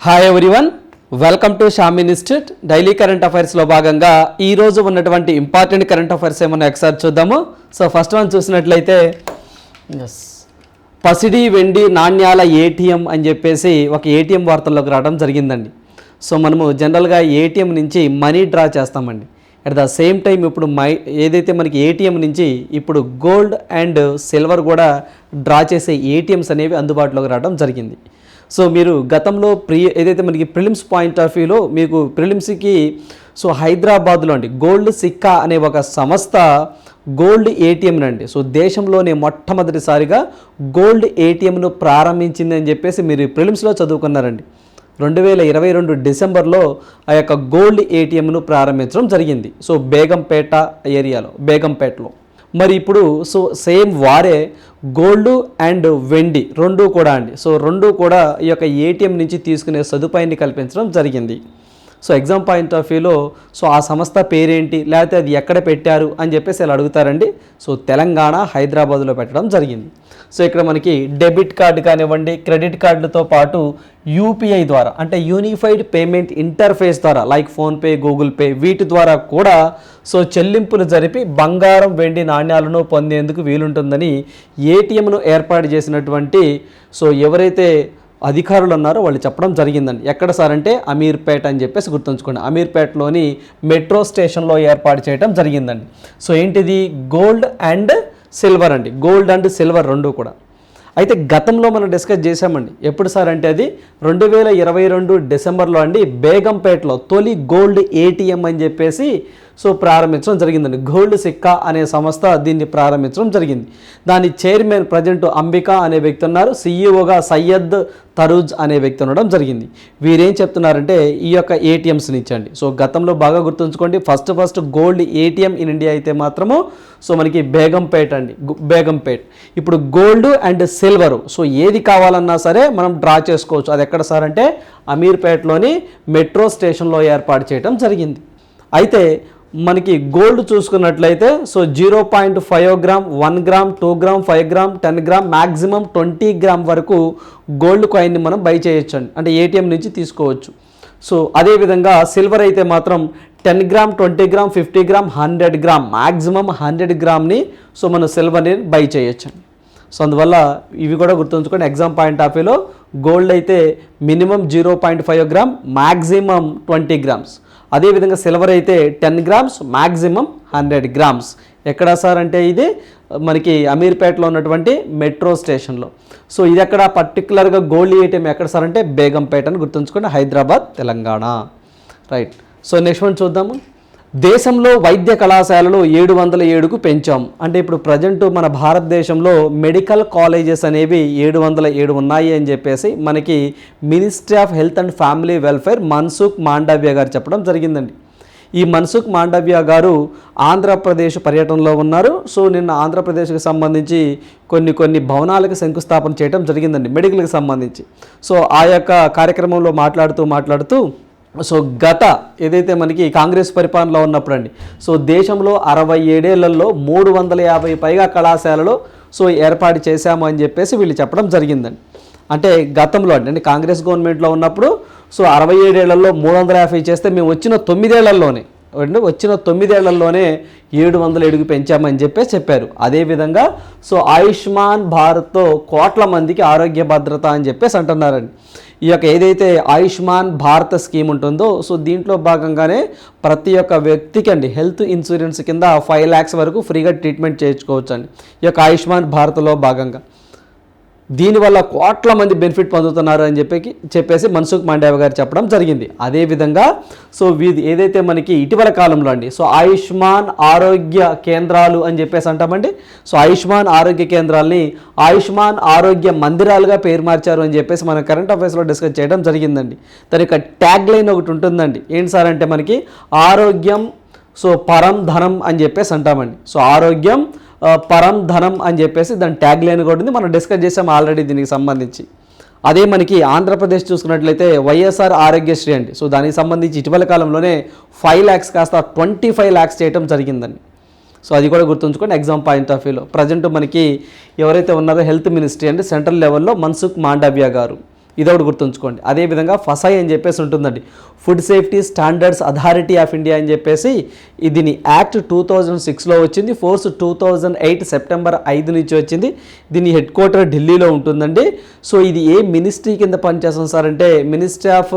Hi everyone welcome to Sham institute daily current అఫైర్స్లో భాగంగా ఈ రోజు ఉన్నటువంటి ఇంపార్టెంట్ కరెంట్ అఫైర్స్ ఏమన్నా ఒకసారి చూద్దాము. సో ఫస్ట్ వన్ చూసినట్లయితే ఎస్ పసిడి వెండి నాణ్యాల ఏటీఎం అని చెప్పేసి ఒక ఏటీఎం వార్తల్లోకి రావడం జరిగిందండి. సో మనము జనరల్గా ఏటీఎం నుంచి మనీ డ్రా చేస్తామండి. అట్ ద సేమ్ టైం ఇప్పుడు మై ఏదైతే మనకి ఏటీఎం నుంచి ఇప్పుడు గోల్డ్ అండ్ సిల్వర్ కూడా డ్రా చేసే ఏటీఎంస్ అనేవి అందుబాటులోకి రావడం జరిగింది. సో మీరు గతంలో ప్రి ఏదైతే మనకి ప్రిలిమ్స్ పాయింట్ ఆఫ్ వ్యూలో మీకు ప్రిలిమ్స్కి సో హైదరాబాద్లో అండి గోల్డ్ సిక్కా అనే ఒక సంస్థ గోల్డ్ ఏటీఎం అండి. సో దేశంలోనే మొట్టమొదటిసారిగా గోల్డ్ ఏటీఎంను ప్రారంభించింది అని చెప్పేసి మీరు ప్రిలిమ్స్లో చదువుకున్నారండి. రెండు వేల ఇరవై రెండు డిసెంబర్లో ఆ యొక్క గోల్డ్ ఏటీఎంను ప్రారంభించడం జరిగింది. సో బేగంపేట ఏరియాలో బేగంపేటలో. మరి ఇప్పుడు సో సేమ్ వారే గోల్డ్ అండ్ వెండి రెండు కూడా అండి. సో రెండు కూడా ఈ యొక్క ఏటీఎం నుంచి తీసుకునే సదుపాయాన్ని కల్పించడం జరిగింది. సో ఎగ్జామ్ పాయింట్ ఆఫ్ వ్యూలో సో ఆ సంస్థ పేరేంటి లేకపోతే అది ఎక్కడ పెట్టారు అని చెప్పేసి ఇలా అడుగుతారండి. సో తెలంగాణ హైదరాబాద్లో పెట్టడం జరిగింది. సో ఇక్కడ మనకి డెబిట్ కార్డు కానివ్వండి క్రెడిట్ కార్డులతో పాటు యూపీఐ ద్వారా అంటే యూనిఫైడ్ పేమెంట్ ఇంటర్ఫేస్ ద్వారా లైక్ ఫోన్పే గూగుల్ పే వీటి ద్వారా కూడా సో చెల్లింపులు జరిపి బంగారం వెండి నాణ్యాలను పొందేందుకు వీలుంటుందని ఏటీఎంను ఏర్పాటు చేసినటువంటి సో ఎవరైతే అధికారులు అన్నారు వాళ్ళు చెప్పడం జరిగిందండి. ఎక్కడ సార్ అంటే అమీర్పేట అని చెప్పేసి గుర్తుంచుకోండి. అమీర్పేటలోని మెట్రో స్టేషన్లో ఏర్పాటు చేయడం జరిగిందండి. సో ఏంటిది? గోల్డ్ అండ్ సిల్వర్ అండి. గోల్డ్ అండ్ సిల్వర్ రెండు కూడా. అయితే గతంలో మనం డిస్కస్ చేశామండి. ఎప్పుడు సార్ అంటే అది? రెండు వేల ఇరవై రెండు డిసెంబర్లో అండి. బేగంపేటలో తొలి గోల్డ్ ఏటీఎం అని చెప్పేసి సో ప్రారంభించడం జరిగిందండి. గోల్డ్ సిక్కా అనే సంస్థ దీన్ని ప్రారంభించడం జరిగింది. దాని చైర్మన్ ప్రజెంట్ అంబికా అనే వ్యక్తి ఉన్నారు. సీఈఓగా సయ్యద్ తరూజ్ అనే వ్యక్తి ఉండడం జరిగింది. వీరేం చెప్తున్నారంటే ఈ యొక్క ఏటీఎంస్ని ఇచ్చండి సో గతంలో బాగా గుర్తుంచుకోండి. First first gold ATM in India అయితే మాత్రము సో మనకి బేగంపేట్ అండి. బేగంపేట్. ఇప్పుడు గోల్డ్ అండ్ సిల్వర్. సో ఏది కావాలన్నా సరే మనం డ్రా చేసుకోవచ్చు. అది ఎక్కడ సార్ అంటే అమీర్పేటలోని మెట్రో స్టేషన్లో ఏర్పాటు చేయడం జరిగింది. అయితే మనకి గోల్డ్ చూసుకున్నట్లయితే so zero point five gram one gram two gram five gram ten gram maximum twenty gram వరకు గోల్డ్ కాయిన్ని మనం బై చేయొచ్చు అండి అంటే ఏటీఎం నుంచి తీసుకోవచ్చు. సో అదేవిధంగా సిల్వర్ అయితే మాత్రం ten gram twenty gram fifty gram hundred gram maximum hundred గ్రామ్ని so మనం సిల్వర్ని బై చేయొచ్చు సో అందువల్ల ఇవి కూడా గుర్తుంచుకోండి. ఎగ్జామ్ పాయింట్ ఆఫ్ వ్యూలో గోల్డ్ అయితే minimum zero point five gram maximum twenty grams. అదేవిధంగా సిల్వర్ అయితే ten grams maximum hundred grams. ఎక్కడ సార్ అంటే ఇది? మనకి అమీర్పేటలో ఉన్నటువంటి మెట్రో స్టేషన్లో. సో ఇది ఎక్కడ పర్టికులర్గా గోల్డ్ ఏటీఎం ఎక్కడ సార్ అంటే బేగంపేట అని గుర్తుంచుకోండి Hyderabad Telangana. Right. So next one చూద్దాము. దేశంలో వైద్య కళాశాలలు ఏడు వందల ఏడుకు పెంచాం. అంటే ఇప్పుడు ప్రజెంట్ మన భారతదేశంలో మెడికల్ కాలేజెస్ అనేవి ఏడు వందల ఏడు ఉన్నాయి అని చెప్పేసి మనకి ministry of health and family welfare Mansukh Mandaviya garu చెప్పడం జరిగిందండి. ఈ మన్సుఖ్ మాండవ్య గారు ఆంధ్రప్రదేశ్ పర్యటనలో ఉన్నారు. సో నిన్న ఆంధ్రప్రదేశ్కి సంబంధించి కొన్ని కొన్ని భవనాలకు శంకుస్థాపన చేయడం జరిగిందండి మెడికల్కి సంబంధించి. సో ఆ యొక్క కార్యక్రమంలో మాట్లాడుతూ మాట్లాడుతూ సో గత ఏదైతే మనకి కాంగ్రెస్ పరిపాలనలో ఉన్నప్పుడు అండి సో దేశంలో అరవై ఏడేళ్ళలో మూడు వందల యాభై పైగా కళాశాలలో సో ఏర్పాటు చేశాము అని చెప్పేసి వీళ్ళు చెప్పడం జరిగిందండి. అంటే గతంలో అండి అంటే కాంగ్రెస్ గవర్నమెంట్లో ఉన్నప్పుడు సో అరవై ఏడేళ్ళలో మూడు వందల యాభై చేస్తే మేము వచ్చిన తొమ్మిదేళ్ళలోనే అంటే వచ్చిన తొమ్మిదేళ్ళలోనే ఏడు వందల ఏడుగు పెంచామని చెప్పేసి చెప్పారు. అదేవిధంగా సో ఆయుష్మాన్ భారత్తో కోట్ల మందికి ఆరోగ్య భద్రత అని చెప్పేసి అంటున్నారండి. ఈ యొక్క ఏదైతే ఆయుష్మాన్ భారత్ స్కీమ్ ఉంటుందో సో దీంట్లో భాగంగానే ప్రతి ఒక్క వ్యక్తికి అండి హెల్త్ ఇన్సూరెన్స్ కింద ఫైవ్ ల్యాక్స్ వరకు ఫ్రీగా ట్రీట్మెంట్ చేయించుకోవచ్చు అండి ఈ యొక్క ఆయుష్మాన్ భారత్లో భాగంగా. దీనివల్ల కోట్ల మంది బెనిఫిట్ పొందుతున్నారు అని చెప్పి చెప్పేసి మన్సుఖ్ మాండేవ గారు చెప్పడం జరిగింది. అదేవిధంగా సో వీది ఏదైతే మనకి ఇటీవల కాలంలో అండి సో ఆయుష్మాన్ ఆరోగ్య కేంద్రాలు అని చెప్పేసి అంటామండి సో ఆయుష్మాన్ ఆరోగ్య కేంద్రాలని ఆయుష్మాన్ ఆరోగ్య మందిరాలుగా పేరు మార్చారు అని చెప్పేసి మనం కరెంట్ అఫైర్స్లో డిస్కస్ చేయడం జరిగిందండి. దాని యొక్క ట్యాగ్ లైన్ ఒకటి ఉంటుందండి. ఏంటి సార్ అంటే మనకి ఆరోగ్యం సో పరం ధనం అని చెప్పేసి అంటామండి. సో ఆరోగ్యం పరం ధనం అని చెప్పేసి దాని ట్యాగ్ లైన్ కూడా ఉంది. మనం డిస్కస్ చేసాం ఆల్రెడీ దీనికి సంబంధించి. అదే మనకి ఆంధ్రప్రదేశ్ చూసుకున్నట్లయితే వైఎస్ఆర్ ఆరోగ్యశ్రీ అండి. సో దానికి సంబంధించి ఇటీవల కాలంలోనే ఫైవ్ ల్యాక్స్ కాస్త ట్వంటీ ఫైవ్ ల్యాక్స్ చేయటం జరిగిందండి. సో అది కూడా గుర్తుంచుకోండి ఎగ్జామ్ పాయింట్ ఆఫ్ వ్యూలో ప్రజెంట్ మనకి ఎవరైతే ఉన్నారో హెల్త్ మినిస్ట్రీ అంటే సెంట్రల్ లెవెల్లో మన్సుఖ్ మాండవ్య గారు. ఇదొకటి గుర్తుంచుకోండి. అదేవిధంగా ఫసై అని చెప్పేసి ఉంటుందండి. Food safety standards authority of India అని చెప్పేసి దీని యాక్ట్ టూ థౌజండ్ సిక్స్లో వచ్చింది. Force two thousand eight September ఐదు నుంచి వచ్చింది. దీని హెడ్ క్వార్టర్ ఢిల్లీలో ఉంటుందండి. సో ఇది ఏ మినిస్ట్రీ కింద పనిచేస్తుంది సార్ అంటే ministry of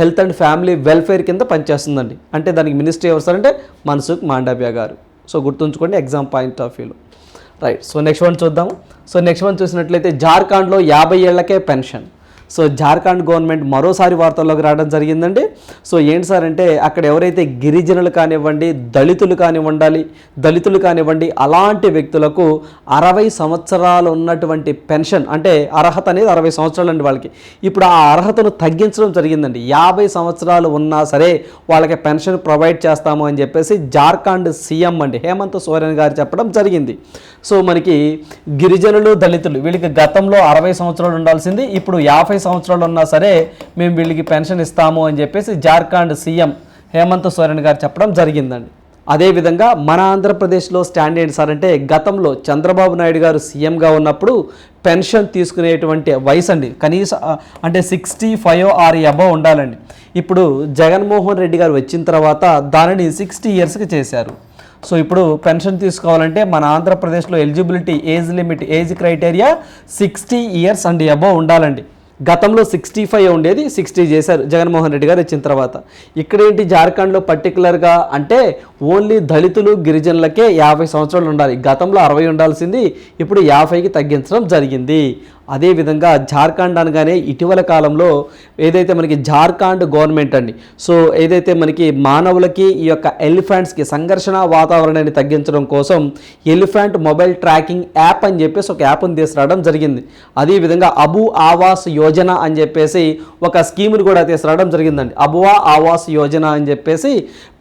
health and family welfare కింద పనిచేస్తుందండి. అంటే దానికి మినిస్ట్రీ ఎవరు సార్ అంటే మన్సుఖ్ మాండవ్య గారు. సో గుర్తుంచుకోండి ఎగ్జామ్ పాయింట్ ఆఫ్ వ్యూలో. రైట్. సో నెక్స్ట్ వన్ చూద్దాం. సో నెక్స్ట్ వన్ చూసినట్లయితే జార్ఖండ్లో యాభై ఏళ్ళకే పెన్షన్. సో జార్ఖండ్ గవర్నమెంట్ మరోసారి వార్తల్లోకి రావడం జరిగిందండి. సో ఏంటి సార్ అంటే అక్కడ ఎవరైతే గిరిజనులు కానివ్వండి దళితులు కానివ్వండాలి దళితులు కానివ్వండి అలాంటి వ్యక్తులకు అరవై సంవత్సరాలు ఉన్నటువంటి పెన్షన్ అంటే అర్హత అనేది అరవై సంవత్సరాలు అండి వాళ్ళకి. ఇప్పుడు ఆ అర్హతను తగ్గించడం జరిగిందండి. యాభై సంవత్సరాలు ఉన్నా సరే వాళ్ళకి పెన్షన్ ప్రొవైడ్ చేస్తాము అని చెప్పేసి జార్ఖండ్ సీఎం అండి హేమంత్ సోరెన్ గారు చెప్పడం జరిగింది. సో మనకి గిరిజనులు దళితులు వీళ్ళకి గతంలో అరవై సంవత్సరాలు ఉండాల్సింది ఇప్పుడు యాభై సంవత్సరాలు ఉన్నా సరే మేము వీళ్ళకి పెన్షన్ ఇస్తాము అని చెప్పేసి జార్ఖండ్ సీఎం హేమంత్ సోరెన్ గారు చెప్పడం జరిగిందండి. అదేవిధంగా మన ఆంధ్రప్రదేశ్లో స్టాండ్ ఏంటి సార్ అంటే గతంలో చంద్రబాబు నాయుడు గారు సీఎంగా ఉన్నప్పుడు పెన్షన్ తీసుకునేటువంటి వయసు అండి. కనీసం అంటే సిక్స్టీ ఫైవ్ ఆర్ అబవ్ ఉండాలండి. ఇప్పుడు జగన్మోహన్ రెడ్డి గారు వచ్చిన తర్వాత దానిని సిక్స్టీ ఇయర్స్కి చేశారు. సో ఇప్పుడు పెన్షన్ తీసుకోవాలంటే మన ఆంధ్రప్రదేశ్లో eligibility age limit age criteria sixty years and above ఉండాలండి. గతంలో సిక్స్టీ ఫైవ్ ఉండేది సిక్స్టీ చేశారు జగన్మోహన్ రెడ్డి గారు వచ్చిన తర్వాత. ఇక్కడేంటి జార్ఖండ్లో పర్టికులర్గా అంటే ఓన్లీ దళితులు గిరిజనులకే యాభై సంవత్సరాలు ఉండాలి. గతంలో అరవై ఉండాల్సింది ఇప్పుడు యాభైకి తగ్గించడం జరిగింది. అదేవిధంగా జార్ఖండ్ అనగానే ఇటీవల కాలంలో ఏదైతే మనకి జార్ఖండ్ గవర్నమెంట్ అండి సో ఏదైతే మనకి మానవులకి ఈ యొక్క ఎలిఫెంట్స్కి సంఘర్షణ వాతావరణాన్ని తగ్గించడం కోసం ఎలిఫెంట్ మొబైల్ ట్రాకింగ్ యాప్ అని చెప్పేసి ఒక యాప్ని తీసుకురావడం జరిగింది. అదేవిధంగా అబు ఆవాస్ యోజన అని చెప్పేసి ఒక స్కీమ్ని కూడా తీసుకురావడం జరిగిందండి. అబువా ఆవాస్ యోజన అని చెప్పేసి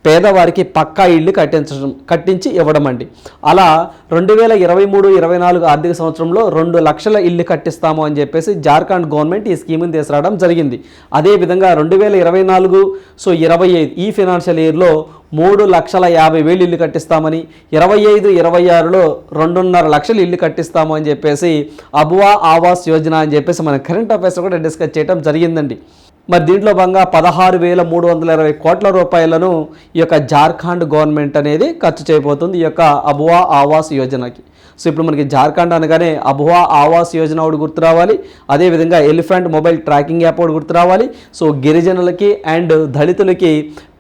పేదవారికి పక్కా ఇల్లు కట్టించడం కట్టించి ఇవ్వడం అండి. అలా రెండు వేల ఇరవై మూడు ఇరవై నాలుగు ఆర్థిక సంవత్సరంలో రెండు లక్షల ఇల్లు కట్టిస్తాము అని చెప్పేసి జార్ఖండ్ గవర్నమెంట్ ఈ స్కీమ్ని తీసుకురావడం జరిగింది. అదేవిధంగా రెండు వేల ఇరవై నాలుగు సో ఇరవై ఐదు ఈ ఫినాన్షియల్ ఇయర్లో మూడు లక్షల యాభై వేలు ఇల్లు కట్టిస్తామని ఇరవై ఐదు ఇరవై ఆరులో రెండున్నర లక్షలు ఇల్లు కట్టిస్తాము అని చెప్పేసి అబువా ఆవాస్ యోజన అని చెప్పేసి మన కరెంట్ అఫైర్స్ కూడా డిస్కస్ చేయడం జరిగిందండి. మరి దీంట్లో భాగంగా పదహారు వేల మూడు వందల ఇరవై కోట్ల రూపాయలను ఈ యొక్క జార్ఖండ్ గవర్నమెంట్ అనేది ఖర్చు చేయబోతుంది ఈ యొక్క అబువా ఆవాస్ యోజనకి. సో ఇప్పుడు మనకి జార్ఖండ్ అనగానే అబువా ఆవాస్ యోజన ఒకటి గుర్తు రావాలి అదేవిధంగా ఎలిఫెంట్ మొబైల్ ట్రాకింగ్ యాప్ ఒకటి గుర్తు రావాలి. సో గిరిజనులకి అండ్ దళితులకి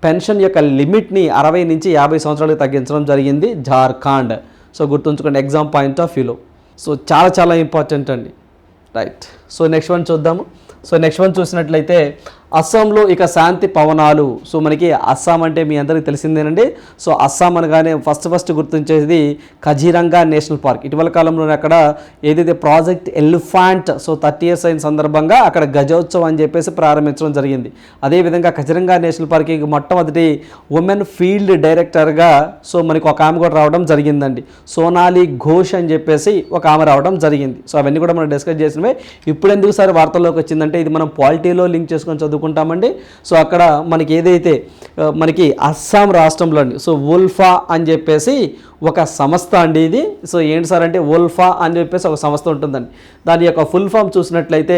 పెన్షన్ యొక్క లిమిట్ని అరవై నుంచి యాభై సంవత్సరాలకు తగ్గించడం జరిగింది జార్ఖండ్. సో గుర్తుంచుకోండి ఎగ్జామ్ పాయింట్ ఆఫ్ వ్యూలో సో చాలా చాలా ఇంపార్టెంట్ అండి. రైట్ సో నెక్స్ట్ వన్ చూద్దాము. సో నెక్స్ట్ వన్ చూసినట్లయితే అస్సాంలో ఇక శాంతి పవనాలు. సో మనకి అస్సాం అంటే మీ అందరికీ తెలిసిందేనండి. సో అస్సాం అనగానే ఫస్ట్ ఫస్ట్ గుర్తించేది ఖజీరంగా నేషనల్ పార్క్. ఇటీవల కాలంలో అక్కడ ఏదైతే project elephant so thirty years అయిన సందర్భంగా అక్కడ గజోత్సవం అని చెప్పేసి ప్రారంభించడం జరిగింది. అదేవిధంగా ఖజీరంగా నేషనల్ పార్క్ మొట్టమొదటి ఉమెన్ ఫీల్డ్ డైరెక్టర్గా సో మనకి ఒక ఆమె కూడా రావడం జరిగిందండి. సోనాలి ఘోష్ అని చెప్పేసి ఒక ఆమె రావడం జరిగింది. సో అవన్నీ కూడా మనం డిస్కస్ చేసినవి. ఇప్పుడు ఎందుకు సార్ వార్తల్లోకి వచ్చిందంటే ఇది మనం పాలిటీలో లింక్ చేసుకొని చదువుకుంటామండి సో అక్కడ మనకి ఏదైతే మనకి అస్సాం రాష్ట్రంలో అండి సో ఉల్ఫా అని చెప్పేసి ఒక సంస్థ అండి ఇది. సో ఏంటి సార్ అంటే ఉల్ఫా అని చెప్పేసి ఒక సంస్థ ఉంటుందండి. దాని యొక్క ఫుల్ ఫామ్ చూసినట్లయితే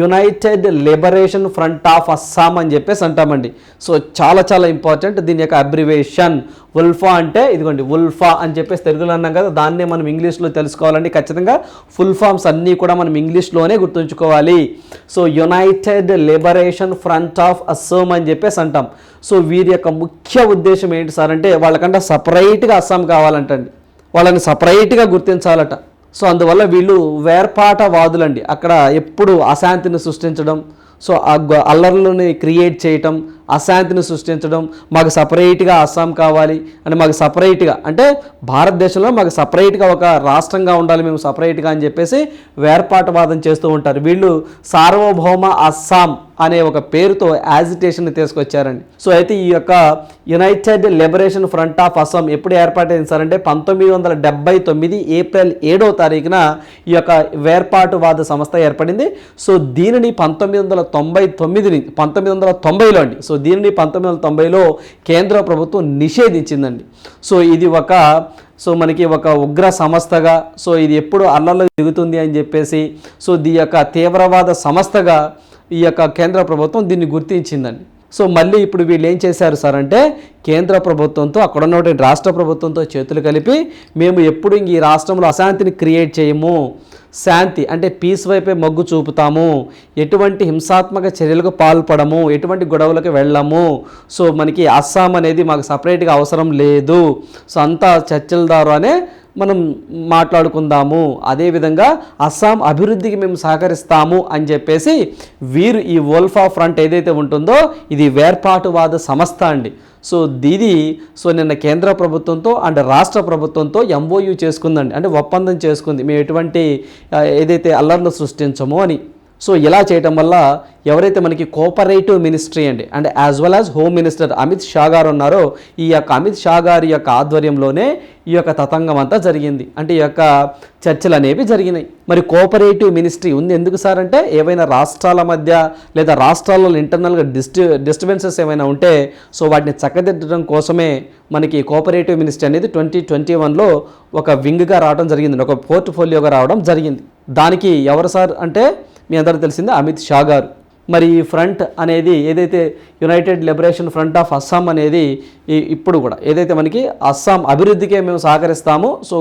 united liberation front of Assam అని చెప్పేసి అంటామండి. సో చాలా చాలా ఇంపార్టెంట్ దీని యొక్క అబ్రివేషన్. ఉల్ఫా అంటే ఇదిగోండి ఉల్ఫా అని చెప్పేసి తెలుగులో అన్నాం కదా దాన్నే మనం ఇంగ్లీష్లో తెలుసుకోవాలండి. ఖచ్చితంగా ఫుల్ ఫామ్స్ అన్నీ కూడా మనం ఇంగ్లీష్లోనే గుర్తుంచుకోవాలి. So united liberation front of Assam అని చెప్పేసి అంటాం. సో వీరి యొక్క ముఖ్య ఉద్దేశం ఏంటి సార్ అంటే వాళ్ళకంటే సపరేట్గా అస్సాం కావాలండి. అంటండి. వాళ్ళని సపరేట్గా గుర్తించాలట. సో అందువల్ల వీళ్ళు వేర్పాటవాదులండి. అక్కడ ఎప్పుడు అశాంతిని సృష్టించడం సో ఆ అల్లర్లని క్రియేట్ చేయటం అశాంతిని సృష్టించడం మాకు సపరేట్గా అస్సాం కావాలి అంటే మాకు సపరేట్గా అంటే భారతదేశంలో మాకు సపరేట్గా ఒక రాష్ట్రంగా ఉండాలి మేము సపరేట్గా అని చెప్పేసి వేర్పాటువాదం చేస్తూ ఉంటారు. వీళ్ళు సార్వభౌమ అస్సాం అనే ఒక పేరుతో యాజిటేషన్ తీసుకొచ్చారండి. సో అయితే ఈ యొక్క united liberation front of Assam ఎప్పుడు ఏర్పాటైంది సార్ అంటే పంతొమ్మిది వందల డెబ్బై తొమ్మిది ఏప్రిల్ ఏడవ తారీఖున ఈ యొక్క వేర్పాటువాద సంస్థ ఏర్పడింది. సో దీనిని పంతొమ్మిది వందల తొంభై తొమ్మిదిని పంతొమ్మిది వందల తొంభైలో అండి. సో సో దీనిని పంతొమ్మిది వందల తొంభైలో కేంద్ర ప్రభుత్వం నిషేధించిందండి. సో ఇది ఒక సో మనకి ఒక ఉగ్ర సంస్థగా సో ఇది ఎప్పుడు అల్లల్లో దిగుతుంది అని చెప్పేసి సో దీ యొక్క తీవ్రవాద సంస్థగా ఈ యొక్క కేంద్ర ప్రభుత్వం దీన్ని గుర్తించిందండి. సో మళ్ళీ ఇప్పుడు వీళ్ళు ఏం చేశారు సార్ అంటే కేంద్ర ప్రభుత్వంతో అక్కడ ఉన్నటువంటి రాష్ట్ర ప్రభుత్వంతో చేతులు కలిపి మేము ఎప్పుడు ఈ రాష్ట్రంలో అశాంతిని క్రియేట్ చేయము శాంతి అంటే పీస్ వైపే మొగ్గు చూపుతాము. ఎటువంటి హింసాత్మక చర్యలకు పాల్పడము. ఎటువంటి గొడవలకు వెళ్ళము. సో మనకి అస్సాం అనేది మాకు సపరేట్గా అవసరం లేదు. సో అంతా చర్చల ద్వారానే మనం మాట్లాడుకుందాము. అదేవిధంగా అస్సాం అభివృద్ధికి మేము సహకరిస్తాము అని చెప్పేసి వీరు ఈ వోల్ఫా ఫ్రంట్ ఏదైతే ఉంటుందో ఇది వేర్పాటువాద సంస్థ అండి. సో దీది సో నిన్న కేంద్ర ప్రభుత్వంతో అండ్ రాష్ట్ర ప్రభుత్వంతో ఎంఓయూ చేసుకుందండి. అంటే ఒప్పందం చేసుకుంది. మేము ఎటువంటి ఏదైతే అల్లర్లు సృష్టించమో అని. సో ఇలా చేయటం వల్ల ఎవరైతే మనకి కోఆపరేటివ్ మినిస్ట్రీ అండి and as well as home minister Amit Shah garu ఉన్నారో ఈ యొక్క అమిత్ షా గారి యొక్క ఆధ్వర్యంలోనే ఈ యొక్క తతంగం అంతా జరిగింది. అంటే ఈ యొక్క చర్చలు అనేవి జరిగినాయి. మరి కోఆపరేటివ్ మినిస్ట్రీ ఉంది ఎందుకు సార్ అంటే ఏవైనా రాష్ట్రాల మధ్య లేదా రాష్ట్రాల్లో ఇంటర్నల్గా డిస్టి డిస్టర్బెన్సెస్ ఏమైనా ఉంటే సో వాటిని చక్కదిద్దడం కోసమే మనకి కోఆపరేటివ్ మినిస్ట్రీ అనేది ట్వంటీ ట్వంటీ వన్లో ఒక వింగ్గా రావడం జరిగింది ఒక పోర్ట్ఫోలియోగా రావడం జరిగింది. దానికి ఎవరు సార్ అంటే మీ అందరూ తెలిసిందే అమిత్ షా గారు. మరి ఈ ఫ్రంట్ అనేది ఏదైతే united liberation front of Assam అనేది ఇప్పుడు కూడా ఏదైతే మనకి అస్సాం అభివృద్ధికే మేము సహకరిస్తాము సో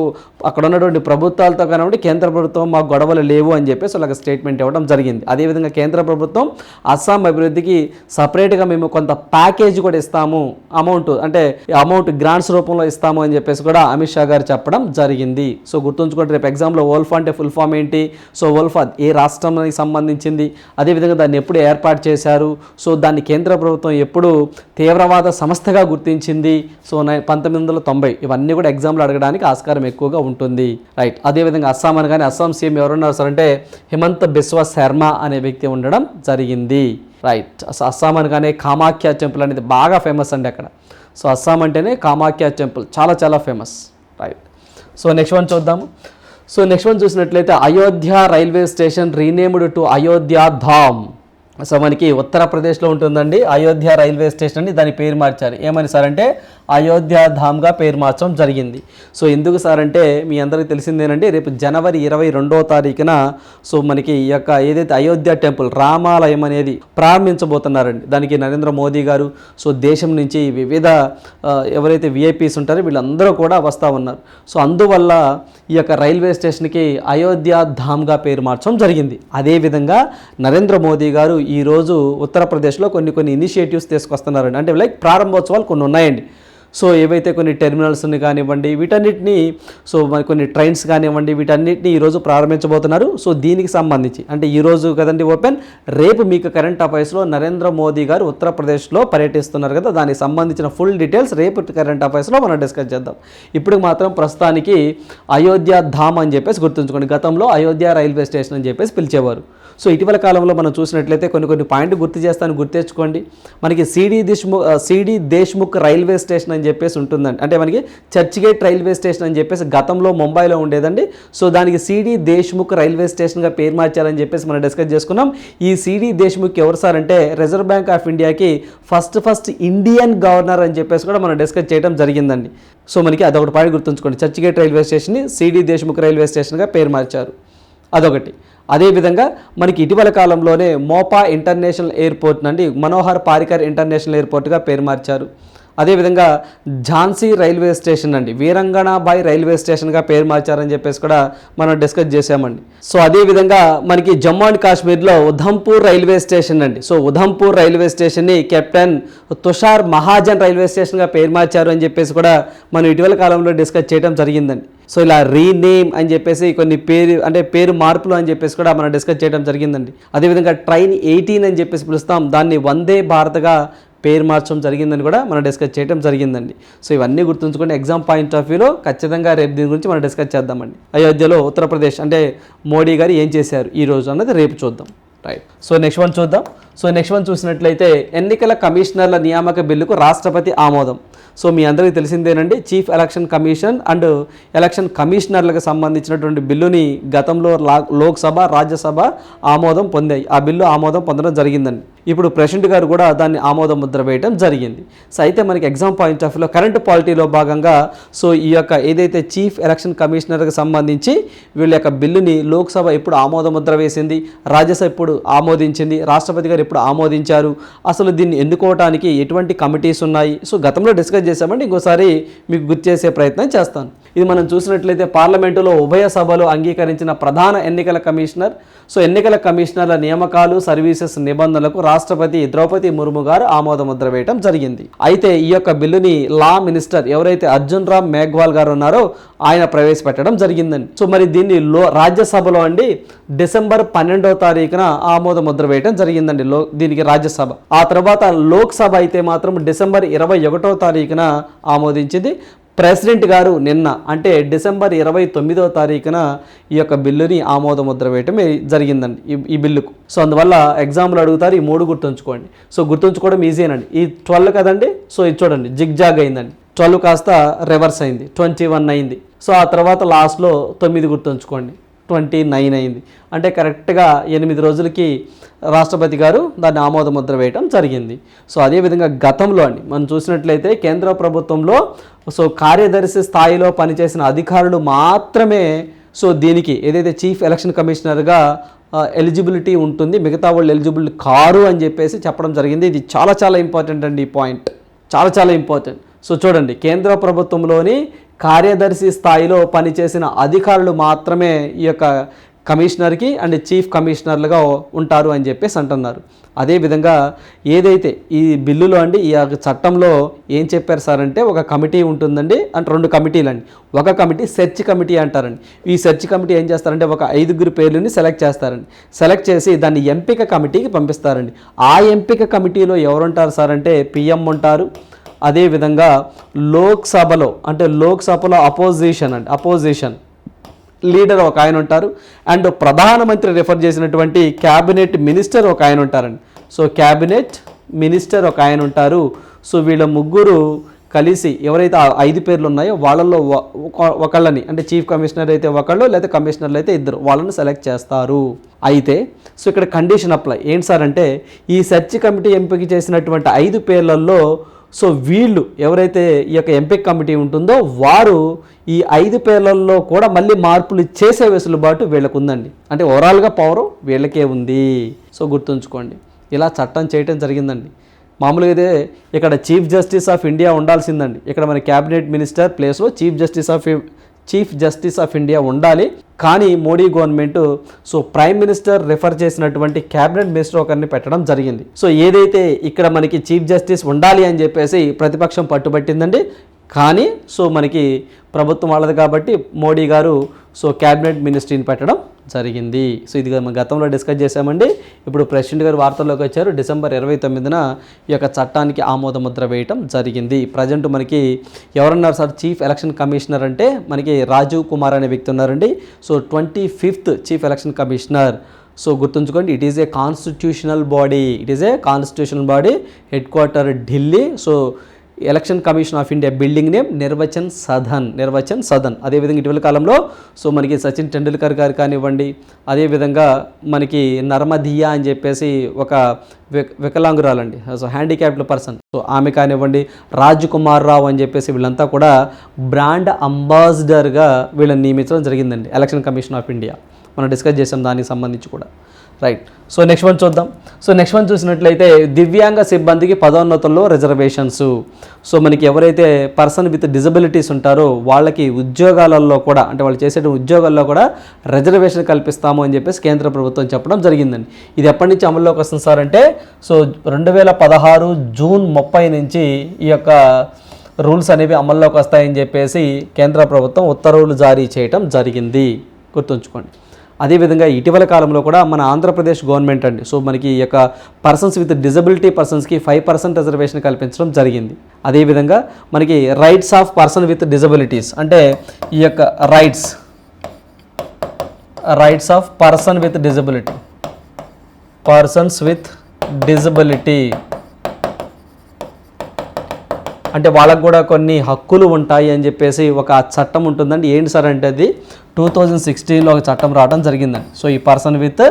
అక్కడ ఉన్నటువంటి ప్రభుత్వాలతో కానివ్వండి కేంద్ర ప్రభుత్వం మాకు గొడవలు లేవు అని చెప్పేసి వాళ్ళకి స్టేట్మెంట్ ఇవ్వడం జరిగింది. అదేవిధంగా కేంద్ర ప్రభుత్వం అస్సాం అభివృద్ధికి సపరేట్గా మేము కొంత ప్యాకేజ్ కూడా ఇస్తాము అమౌంట్ అంటే అమౌంట్ గ్రాంట్స్ రూపంలో ఇస్తాము అని చెప్పేసి కూడా అమిత్ షా గారు చెప్పడం జరిగింది. సో గుర్తుంచుకోండి రేపు ఎగ్జామ్లో వోల్ఫా అంటే ఫుల్ ఫామ్ ఏంటి? సో వోల్ఫా ఏ రాష్ట్రానికి సంబంధించింది? అదేవిధంగా దాన్ని ఎప్పుడు ఏర్పాటు చేశారు? సో దాన్ని కేంద్ర ప్రభుత్వం ఎప్పుడు తీవ్రవాద సంస్థగా గుర్తించింది? సో పంతొమ్మిది వందల తొంభై. ఇవన్నీ కూడా ఎగ్జామ్లో అడగడానికి ఆస్కారం ఎక్కువగా ఉంటుంది. రైట్. అదేవిధంగా అస్సాం అని కానీ అస్సాం సీఎం ఎవరున్నారు సార్ అంటే హిమంత్ బిశ్వ శర్మ అనే వ్యక్తి ఉండడం జరిగింది. రైట్. అస్సాం అస్సాం అనగానే కామాఖ్య టెంపుల్ అనేది బాగా ఫేమస్ అండి అక్కడ. సో అస్సాం అంటేనే కామాఖ్య టెంపుల్. చాలా చాలా famous. Right. So next one చూద్దాము. సో నెక్స్ట్ వన్ చూసినట్లయితే Ayodhya railway station renamed to Ayodhya Dham. So మనకి ఉత్తరప్రదేశ్లో ఉంటుందండి. అయోధ్య రైల్వే స్టేషన్ అని దాని పేరు మార్చారు. ఏమని సార్ అంటే అయోధ్య ధామ్గా పేరు మార్చడం జరిగింది. సో ఎందుకు సార్ అంటే మీ అందరికీ తెలిసిందేనండి రేపు జనవరి ఇరవై రెండో తారీఖున సో మనకి ఈ యొక్క ఏదైతే అయోధ్య టెంపుల్ రామాలయం అనేది ప్రారంభించబోతున్నారండి. దానికి నరేంద్ర మోదీ గారు సో దేశం నుంచి వివిధ ఎవరైతే విఐపీస్ ఉంటారో వీళ్ళందరూ కూడా వస్తూ ఉన్నారు. సో అందువల్ల ఈ యొక్క రైల్వే స్టేషన్కి అయోధ్య ధామ్గా పేరు మార్చడం జరిగింది. అదేవిధంగా నరేంద్ర మోదీ గారు ఈరోజు ఉత్తరప్రదేశ్లో కొన్ని కొన్ని ఇనిషియేటివ్స్ తీసుకొస్తున్నారండి. అంటే లైక్ ప్రారంభోత్సవాలు కొన్ని ఉన్నాయండి. సో ఏవైతే కొన్ని టెర్మినల్స్ని కానివ్వండి వీటన్నిటిని సో మరి కొన్ని ట్రైన్స్ కానివ్వండి వీటన్నిటిని ఈరోజు ప్రారంభించబోతున్నారు. సో దీనికి సంబంధించి అంటే ఈరోజు కదండి ఓపెన్ రేపు మీకు కరెంట్ అఫైర్స్లో నరేంద్ర మోదీ గారు ఉత్తరప్రదేశ్లో పర్యటిస్తున్నారు కదా దానికి సంబంధించిన ఫుల్ డీటెయిల్స్ రేపు కరెంట్ అఫైర్స్లో మనం డిస్కస్ చేద్దాం. ఇప్పుడు మాత్రం ప్రస్తుతానికి అయోధ్య ధామ్ అని చెప్పేసి గుర్తుంచుకోండి గతంలో అయోధ్య రైల్వే స్టేషన్ అని చెప్పేసి పిలిచేవారు. సో ఇటీవల కాలంలో మనం చూసినట్లయితే కొన్ని కొన్ని పాయింట్ గుర్తు చేస్తాను గుర్తెచ్చుకోండి మనకి CD Deshmukh CD Deshmukh railway station అని చెప్పేసి ఉంటుందండి. అంటే మనకి చర్చ్గేట్ రైల్వే స్టేషన్ అని చెప్పేసి గతంలో ముంబైలో ఉండేదండి. సో దానికి సిడి దేశ్ముఖ్ రైల్వే స్టేషన్గా పేరు మార్చారని చెప్పేసి మనం డిస్కస్ చేసుకున్నాం. ఈ సిడి దేశ్ముఖ్ ఎవరు సార్ అంటే రిజర్వ్ బ్యాంక్ ఆఫ్ ఇండియాకి ఫస్ట్ ఫస్ట్ ఇండియన్ గవర్నర్ అని చెప్పేసి కూడా మనం డిస్కస్ చేయడం జరిగిందండి. సో మనకి అదొకటి పాయింట్ గుర్తుంచుకోండి. చర్చ్గేట్ రైల్వే స్టేషన్ని సిడి దేశ్ముఖ్ రైల్వే స్టేషన్గా పేరు మార్చారు. అదొకటి. అదేవిధంగా మనకి ఇటీవల కాలంలోనే మోపా ఇంటర్నేషనల్ ఎయిర్పోర్ట్ నుండి మనోహర్ పారికర్ ఇంటర్నేషనల్ ఎయిర్పోర్ట్గా పేరు మార్చారు. అదేవిధంగా ఝాన్సీ రైల్వే స్టేషన్ అండి వీరంగణాబాయ్ రైల్వే స్టేషన్గా పేరు మార్చారని చెప్పేసి కూడా మనం డిస్కస్ చేసామండి సో అదేవిధంగా మనకి జమ్మూ అండ్ కాశ్మీర్లో ఉధంపూర్ రైల్వే స్టేషన్ అండి సో ఉధంపూర్ రైల్వే స్టేషన్ని కెప్టెన్ తుషార్ మహాజన్ రైల్వే స్టేషన్గా పేరు మార్చారు అని చెప్పేసి కూడా మనం ఇటీవల కాలంలో డిస్కస్ చేయడం జరిగిందండి. సో ఇలా రీనేమ్ అని చెప్పేసి కొన్ని పేరు అంటే పేరు మార్పులు అని చెప్పేసి కూడా మనం డిస్కస్ చేయడం జరిగిందండి. అదేవిధంగా ట్రైన్ ఎయిటీన్ అని చెప్పేసి పిలుస్తాం. దాన్ని వందే భారత్గా పేరు మార్చడం జరిగిందని కూడా మనం డిస్కస్ చేయడం జరిగిందండి. సో ఇవన్నీ గుర్తుంచుకొని ఎగ్జామ్ పాయింట్ ఆఫ్ వ్యూలో ఖచ్చితంగా రేపు దీని గురించి మనం డిస్కస్ చేద్దామండి. అయోధ్యలో ఉత్తరప్రదేశ్ అంటే మోడీ గారు ఏం చేశారు? ఈ రోజు అన్నది రేపు చూద్దాం. రైట్ సో నెక్స్ట్ వన్ చూద్దాం. సో నెక్స్ట్ వన్ చూసినట్లయితే ఎన్నికల కమిషనర్ల నియామక బిల్లుకు రాష్ట్రపతి ఆమోదం. సో మీ అందరికీ తెలిసిందేనండి chief election commission and election కమిషనర్లకు సంబంధించినటువంటి బిల్లుని గతంలో లా- లోక్సభ రాజ్యసభ ఆమోదం పొందాయి. ఆ బిల్లు ఆమోదం పొందడం జరిగిందండి. ఇప్పుడు ప్రెసిడెంట్ గారు కూడా దాన్ని ఆమోద ముద్ర వేయడం జరిగింది. సో అయితే మనకి ఎగ్జామ్ పాయింట్ ఆఫ్ వ్యూలో కరెంట్ పాలిటీలో భాగంగా సో ఈ యొక్క ఏదైతే చీఫ్ ఎలక్షన్ కమిషనర్కి సంబంధించి వీళ్ళ యొక్క బిల్లుని లోక్సభ ఎప్పుడు ఆమోద ముద్ర వేసింది రాజ్యసభ ఎప్పుడు ఆమోదించింది రాష్ట్రపతి గారు ఎప్పుడు ఆమోదించారు? అసలు దీన్ని ఎన్నుకోవడానికి ఎటువంటి కమిటీస్ ఉన్నాయి? సో గతంలో డిస్కస్ చేశామంటే ఇంకోసారి మీకు గుర్తు చేసే ప్రయత్నం చేస్తాను. ఇది మనం చూసినట్లయితే పార్లమెంటులో ఉభయ సభలు అంగీకరించిన ప్రధాన ఎన్నికల కమిషనర్. సో ఎన్నికల కమిషనర్ల నియామకాలు సర్వీసెస్ నిబంధనలకు రాష్ట్రపతి ద్రౌపది ముర్ము గారు ఆమోదముద్ర వేయడం జరిగింది. అయితే ఈ యొక్క బిల్లుని లా మినిస్టర్ ఎవరైతే అర్జున్ రామ్ మేఘ్వాల్ గారు ఉన్నారో ఆయన ప్రవేశపెట్టడం జరిగిందండి సో మరి దీన్ని లో రాజ్యసభలో అండి డిసెంబర్ పన్నెండవ తారీఖున ఆమోదముద్ర వేయటం వేయడం జరిగిందండి లో దీనికి రాజ్యసభ. ఆ తర్వాత లోక్సభ అయితే మాత్రం డిసెంబర్ ఇరవై ఒకటో తారీఖున ఆమోదించింది. ప్రెసిడెంట్ గారు నిన్న అంటే డిసెంబర్ ఇరవై తొమ్మిదవ తారీఖున ఈ యొక్క బిల్లుని ఆమోద ముద్ర వేయటం జరిగిందండి ఈ ఈ బిల్లుకు. సో అందువల్ల ఎగ్జాంపుల్ అడుగుతారు ఈ మూడు గుర్తుంచుకోండి. సో గుర్తుంచుకోవడం ఈజీనండి. ఈ ట్వెల్వ్ కదండి సో ఇది చూడండి జిగ్ జాగ్ అయిందండి. ట్వెల్వ్ కాస్త రివర్స్ అయింది ట్వంటీ వన్ అయింది. సో ఆ తర్వాత లాస్ట్లో తొమ్మిది గుర్తుంచుకోండి ట్వంటీ నైన్ అయింది. అంటే కరెక్ట్గా ఎనిమిది రోజులకి రాష్ట్రపతి గారు దాన్ని ఆమోద ముద్ర వేయటం జరిగింది. సో అదేవిధంగా గతంలో అండి మనం చూసినట్లయితే కేంద్ర ప్రభుత్వంలో సో కార్యదర్శి స్థాయిలో పనిచేసిన అధికారులు మాత్రమే సో దీనికి ఏదైతే చీఫ్ ఎలక్షన్ కమిషనర్గా ఎలిజిబిలిటీ ఉంటుంది మిగతా వాళ్ళు ఎలిజిబుల్ కారు అని చెప్పేసి చెప్పడం జరిగింది. ఇది చాలా చాలా ఇంపార్టెంట్ అండి ఈ పాయింట్. చాలా చాలా ఇంపార్టెంట్. సో చూడండి కేంద్ర ప్రభుత్వంలోని కార్యదర్శి స్థాయిలో పనిచేసిన అధికారులు మాత్రమే ఈ యొక్క కమిషనర్కి అండ్ చీఫ్ కమిషనర్లుగా ఉంటారు అని చెప్పేసి అంటున్నారు. అదేవిధంగా ఏదైతే ఈ బిల్లులో అండి ఈ చట్టంలో ఏం చెప్పారు సార్ అంటే ఒక కమిటీ ఉంటుందండి అంటే రెండు కమిటీలండి. ఒక కమిటీ సెర్చ్ కమిటీ అంటారండి. ఈ సెర్చ్ కమిటీ ఏం చేస్తారంటే ఒక ఐదుగురు పేర్లని సెలెక్ట్ చేస్తారండి. సెలెక్ట్ చేసి దాన్ని ఎంపిక కమిటీకి పంపిస్తారండి. ఆ ఎంపిక కమిటీలో ఎవరు ఉంటారు సార్ అంటే పిఎం ఉంటారు. అదేవిధంగా లోక్సభలో అంటే లోక్సభలో అపోజిషన్ అండి అపోజిషన్. లీడర్ ఒక ఆయన ఉంటారు. అండ్ ప్రధానమంత్రి రిఫర్ చేసినటువంటి క్యాబినెట్ మినిస్టర్ ఒక ఆయన ఉంటారండి. సో క్యాబినెట్ మినిస్టర్ ఒక ఆయన ఉంటారు. సో వీళ్ళ ముగ్గురు కలిసి ఎవరైతే ఐదు పేర్లు ఉన్నాయో వాళ్ళల్లో ఒక- ఒకళ్ళని అంటే చీఫ్ కమిషనర్ అయితే ఒకళ్ళు లేదా కమిషనర్లు అయితే ఇద్దరు వాళ్ళని సెలెక్ట్ చేస్తారు. అయితే సో ఇక్కడ కండిషన్ అప్లై. ఏంటి సార్ అంటే ఈ సెర్చ్ కమిటీ ఎంపిక చేసినటువంటి ఐదు పేర్లలో సో వీళ్ళు ఎవరైతే ఈ యొక్క ఎంపిక కమిటీ ఉంటుందో వారు ఈ ఐదు పేర్లలో కూడా మళ్ళీ మార్పులు చేసే వెసులుబాటు వీళ్ళకు ఉందండి అంటే ఓవరాల్గా పవర్ వీళ్ళకే ఉంది. సో గుర్తుంచుకోండి ఇలా చట్టం చేయటం జరిగిందండి. మామూలుగా అయితే ఇక్కడ చీఫ్ జస్టిస్ ఆఫ్ ఇండియా ఉండాల్సిందండి. ఇక్కడ మన క్యాబినెట్ మినిస్టర్ ప్లేస్లో chief justice of chief justice of India ఉండాలి. కానీ Modi government so prime minister refer చేసినటువంటి క్యాబినెట్ మినిస్టర్ ఒకరిని పెట్టడం జరిగింది. సో ఏదైతే ఇక్కడ మనకి చీఫ్ జస్టిస్ ఉండాలి అని చెప్పేసి ప్రతిపక్షం పట్టుబట్టిందండి కానీ సో మనకి ప్రభుత్వం వాళ్ళది కాబట్టి మోడీ గారు సో క్యాబినెట్ మినిస్ట్రీని పెట్టడం జరిగింది. సో ఇది మనం గతంలో డిస్కస్ చేశామండి. ఇప్పుడు ప్రెసిడెంట్ గారు వార్తల్లోకి వచ్చారు. డిసెంబర్ ఇరవై తొమ్మిదిన ఈ యొక్క చట్టానికి ఆమోద ముద్ర వేయటం జరిగింది. ప్రజెంట్ మనకి ఎవరన్నారు సార్? చీఫ్ ఎలక్షన్ కమిషనర్ అంటే మనకి రాజీవ్ కుమార్ అనే వ్యక్తి ఉన్నారండి. So twenty fifth chief election commissioner. So గుర్తుంచుకోండి it is a constitutional body. It is a constitutional body head quarter Delhi. So election commission of India building name Nirvachan Sadan Nirvachan Sadan. అదేవిధంగా ఇటీవల కాలంలో so మనకి సచిన్ టెండూల్కర్ గారు కానివ్వండి అదేవిధంగా మనకి నర్మదియా అని చెప్పేసి ఒక విక వికలాంగురాలండి. So handicapped person. సో ఆమె కానివ్వండి రాజ్ కుమార్ రావు అని చెప్పేసి వీళ్ళంతా కూడా బ్రాండ్ అంబాసిడర్గా వీళ్ళని నియమించడం జరిగిందండి ఎలక్షన్ కమిషన్ ఆఫ్ ఇండియా. మనం డిస్కస్ చేసాం దానికి సంబంధించి కూడా. రైట్ సో నెక్స్ట్ వన్ చూద్దాం. సో నెక్స్ట్ వన్ చూసినట్లయితే దివ్యాంగ సిబ్బందికి పదోన్నతుల్లో రిజర్వేషన్స్ సో మనకి ఎవరైతే పర్సన్ విత్ డిజబిలిటీస్ ఉంటారో వాళ్ళకి ఉద్యోగాలలో కూడా అంటే వాళ్ళు చేసే ఉద్యోగాల్లో కూడా రిజర్వేషన్ కల్పిస్తాము అని చెప్పేసి కేంద్ర ప్రభుత్వం చెప్పడం జరిగిందండి. ఇది ఎప్పటి నుంచి అమల్లోకి వస్తుంది సార్ అంటే సో రెండు వేల పదహారు జూన్ ముప్పై నుంచి ఈ యొక్క రూల్స్ అనేవి అమల్లోకి వస్తాయని చెప్పేసి కేంద్ర ప్రభుత్వం ఉత్తర్వులు జారీ చేయటం జరిగింది. గుర్తుంచుకోండి. అదేవిధంగా ఇటీవల కాలంలో కూడా మన ఆంధ్రప్రదేశ్ గవర్నమెంట్ అండి. సో మనకి ఈ యొక్క పర్సన్స్ విత్ డిజబిలిటీ పర్సన్స్కి ఫైవ్ పర్సెంట్ రిజర్వేషన్ కల్పించడం జరిగింది. అదేవిధంగా మనకి rights of person with disabilities అంటే ఈ యొక్క rights rights of person with disability persons with disability అంటే వాళ్ళకు కూడా కొన్ని హక్కులు ఉంటాయి అని చెప్పేసి ఒక చట్టం ఉంటుందండి. ఏంటి సార్ అంటే అది? టూ థౌజండ్ సిక్స్టీన్లో ఒక చట్టం రావడం జరిగిందండి సో ఈ person with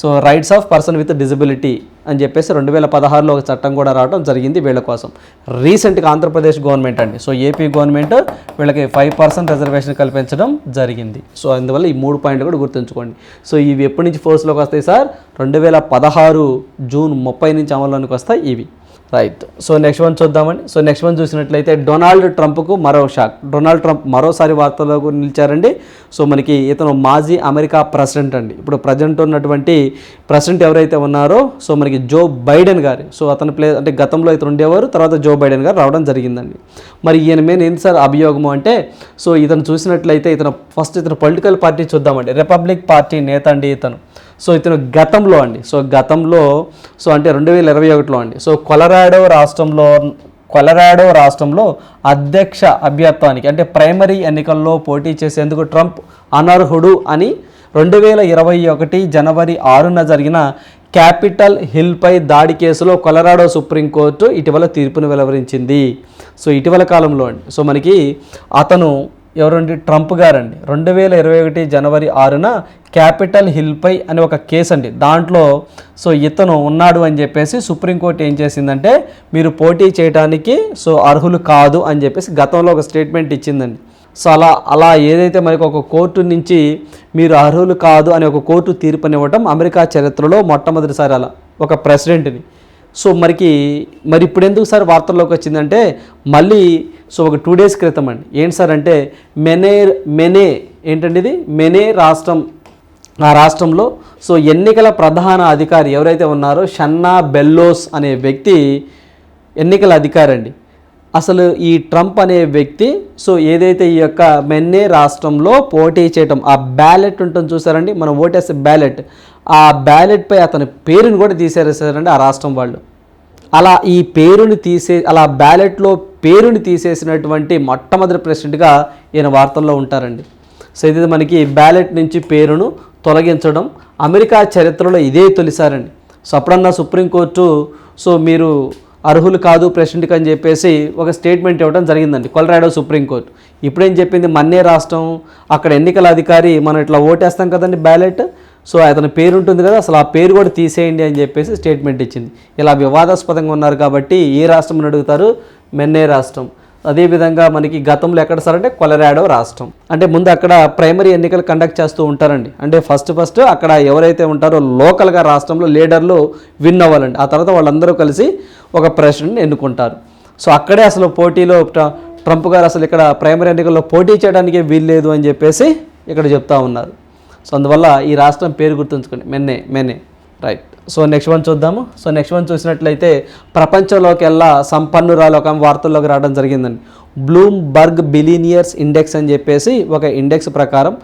so rights of person with disability అని చెప్పేసి రెండు వేల పదహారులో ఒక చట్టం కూడా రావడం జరిగింది వీళ్ళ కోసం. రీసెంట్గా ఆంధ్రప్రదేశ్ గవర్నమెంట్ అండి. సో ఏపీ గవర్నమెంట్ వీళ్ళకి ఫైవ్ పర్సెంట్ రిజర్వేషన్ కల్పించడం జరిగింది. సో అందువల్ల ఈ మూడు పాయింట్లు కూడా గుర్తుంచుకోండి. సో ఇవి ఎప్పటి నుంచి ఫోర్స్లోకి వస్తాయి సార్? రెండు వేల పదహారు జూన్ ముప్పై నుంచి అమల్లోనికి వస్తాయి ఇవి. రైట్ సో నెక్స్ట్ వన్ చూద్దామండి. సో నెక్స్ట్ వన్ చూసినట్లయితే డొనాల్డ్ ట్రంప్కు మరో షాక్ డొనాల్డ్ ట్రంప్ మరోసారి వార్తల్లో నిలిచారండి. సో మనకి ఇతను మాజీ అమెరికా ప్రెసిడెంట్ అండి. ఇప్పుడు ప్రజెంట్ ఉన్నటువంటి ప్రెసిడెంట్ ఎవరైతే ఉన్నారో సో మనకి జో బైడెన్ గారు. సో అతని ప్లే అంటే గతంలో ఇతను ఉండేవారు తర్వాత జో బైడెన్ గారు రావడం జరిగిందండి. మరి ఈయన మీద ఏంటి సార్ అభియోగము అంటే సో ఇతను చూసినట్లయితే ఇతను ఫస్ట్ ఇతను పొలిటికల్ పార్టీ చూద్దామండి. రిపబ్లిక్ పార్టీ నేత అండి ఇతను. సో ఇతను గతంలో అండి. సో గతంలో సో అంటే రెండు వేల ఇరవై ఒకటిలో అండి. సో కొలరాడో రాష్ట్రంలో కొలరాడో రాష్ట్రంలో అధ్యక్ష అభ్యర్థానికి అంటే ప్రైమరీ ఎన్నికల్లో పోటీ చేసేందుకు ట్రంప్ అనర్హుడు అని రెండు వేల ఇరవై ఒకటి జనవరి ఆరున జరిగిన క్యాపిటల్ హిల్పై దాడి కేసులో కొలరాడో సుప్రీంకోర్టు ఇటీవల తీర్పును వెలువరించింది. సో ఇటీవల కాలంలో అండి. సో మనకి అతను ఎవరండి? ట్రంప్ గారండి. రెండు వేల ఇరవై ఒకటి జనవరి ఆరున క్యాపిటల్ హిల్పై అని ఒక కేసు అండి దాంట్లో సో ఇతను ఉన్నాడు అని చెప్పేసి సుప్రీంకోర్టు ఏం చేసిందంటే మీరు పోటీ చేయడానికి సో అర్హులు కాదు అని చెప్పేసి గతంలో ఒక స్టేట్మెంట్ ఇచ్చిందండి. సో అలా అలా ఏదైతే మనకు ఒక కోర్టు నుంచి మీరు అర్హులు కాదు అని ఒక కోర్టు తీర్పునివ్వడం అమెరికా చరిత్రలో మొట్టమొదటిసారి అలా ఒక ప్రెసిడెంట్ని. సో మరికి మరి ఇప్పుడు ఎందుకు సార్ వార్తల్లోకి వచ్చిందంటే మళ్ళీ సో ఒక టూ డేస్ క్రితం అండి. ఏంటి సార్ అంటే మెనే మెనే ఏంటండి ఇది? మెనే రాష్ట్రం. ఆ రాష్ట్రంలో సో ఎన్నికల ప్రధాన అధికారి ఎవరైతే ఉన్నారో షన్నా బెల్లోస్ అనే వ్యక్తి ఎన్నికల అధికారి అండి. అసలు ఈ ట్రంప్ అనే వ్యక్తి సో ఏదైతే ఈ యొక్క మెన్నే రాష్ట్రంలో పోటీ చేయటం ఆ బ్యాలెట్ ఉంటుంది చూసారండి మనం ఓటేసే బ్యాలెట్. ఆ బ్యాలెట్పై అతని పేరుని కూడా తీసేసారండి ఆ రాష్ట్రం వాళ్ళు. అలా ఈ పేరుని తీసే అలా బ్యాలెట్లో పేరుని తీసేసినటువంటి మొట్టమొదటి ప్రెసిడెంట్గా ఈయన వార్తల్లో ఉంటారండి. సో ఇది మనకి బ్యాలెట్ నుంచి పేరును తొలగించడం అమెరికా చరిత్రలో ఇదే తొలిసారండి. సో అప్పుడన్నా సుప్రీంకోర్టు సో మీరు అర్హులు కాదు ప్రెసిడెంట్కి అని చెప్పేసి ఒక స్టేట్మెంట్ ఇవ్వడం జరిగిందండి కొలరాడో సుప్రీంకోర్టు. ఇప్పుడేం చెప్పింది? మన్నే రాష్ట్రం అక్కడ ఎన్నికల అధికారి మనం ఇట్లా ఓటేస్తాం కదండి బ్యాలెట్. సో అతని పేరు ఉంటుంది కదా అసలు ఆ పేరు కూడా తీసేయండి అని చెప్పేసి స్టేట్మెంట్ ఇచ్చింది. ఇలా వివాదాస్పదంగా ఉన్నారు కాబట్టి ఏ రాష్ట్రం అని అడుగుతారు? మెన్నే రాష్ట్రం. అదేవిధంగా మనకి గతంలో ఎక్కడ సార్ అంటే కొలరాడో రాష్ట్రం. అంటే ముందు అక్కడ ప్రైమరీ ఎన్నికలు కండక్ట్ చేస్తూ ఉంటారండి. అంటే ఫస్ట్ ఫస్ట్ అక్కడ ఎవరైతే ఉంటారో లోకల్గా రాష్ట్రంలో లీడర్లు విన్ అవ్వాలండి. ఆ తర్వాత వాళ్ళందరూ కలిసి ఒక ప్రెసిడెంట్ని ఎన్నుకుంటారు. సో అక్కడే అసలు పోటీలో ట్రంప్ గారు అసలు ఇక్కడ ప్రైమరీ ఎన్నికల్లో పోటీ చేయడానికే వీల్లేదు అని చెప్పేసి ఇక్కడ చెప్తా ఉన్నారు. సో అందువల్ల ఈ రాష్ట్రం పేరు గుర్తుంచుకోండి. Maine Maine. Right. So next one చూద్దాము. సో నెక్స్ట్ వన్ చూసినట్లయితే ప్రపంచంలోకెల్లా సంపన్నురాలు ఒక వార్తల్లోకి రావడం జరిగిందండి. బ్లూమ్ బర్గ్ బిలీనియర్స్ ఇండెక్స్ అని చెప్పేసి ఒక ఇండెక్స్ ప్రకారం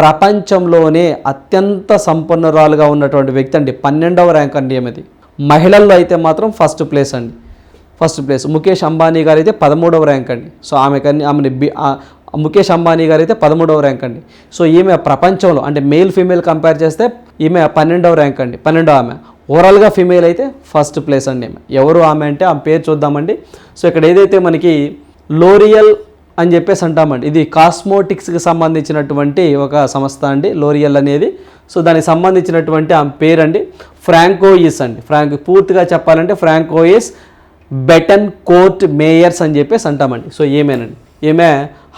ప్రపంచంలోనే అత్యంత సంపన్నురాలుగా ఉన్నటువంటి వ్యక్తి అండి. పన్నెండవ ర్యాంక్ అండి ఏమిది మహిళల్లో అయితే మాత్రం ఫస్ట్ ప్లేస్ అండి. First place. ముఖేష్ అంబానీ గారు అయితే పదమూడవ ర్యాంక్ అండి. సో ఆమె కానీ ఆమెని బి ముఖేష్ అంబానీ గారు అయితే పదమూడవ ర్యాంక్ అండి. సో ఈమె ప్రపంచంలో అంటే మేల్ ఫీమేల్ కంపేర్ చేస్తే ఈమె పన్నెండవ ర్యాంక్ అండి. పన్నెండవ ఆమె. ఓవరాల్గా ఫీమేల్ అయితే ఫస్ట్ ప్లేస్ అండి ఆమె ఎవరు ఆమె అంటే ఆమె పేరు చూద్దామండి. సో ఇక్కడ ఏదైతే మనకి లోరియల్ అని చెప్పేసి అంటామండి. ఇది కాస్మోటిక్స్కి సంబంధించినటువంటి ఒక సంస్థ అండి లోరియల్ అనేది. సో దానికి సంబంధించినటువంటి ఆమె పేరండి ఫ్రాంకోయిస్ అండి. ఫ్రాంక్ పూర్తిగా చెప్పాలంటే ఫ్రాంకోయిస్ బెటన్ కోర్ట్ మేయర్స్ అని చెప్పేసి అంటామండి. సో ఏమేనండి ఈమె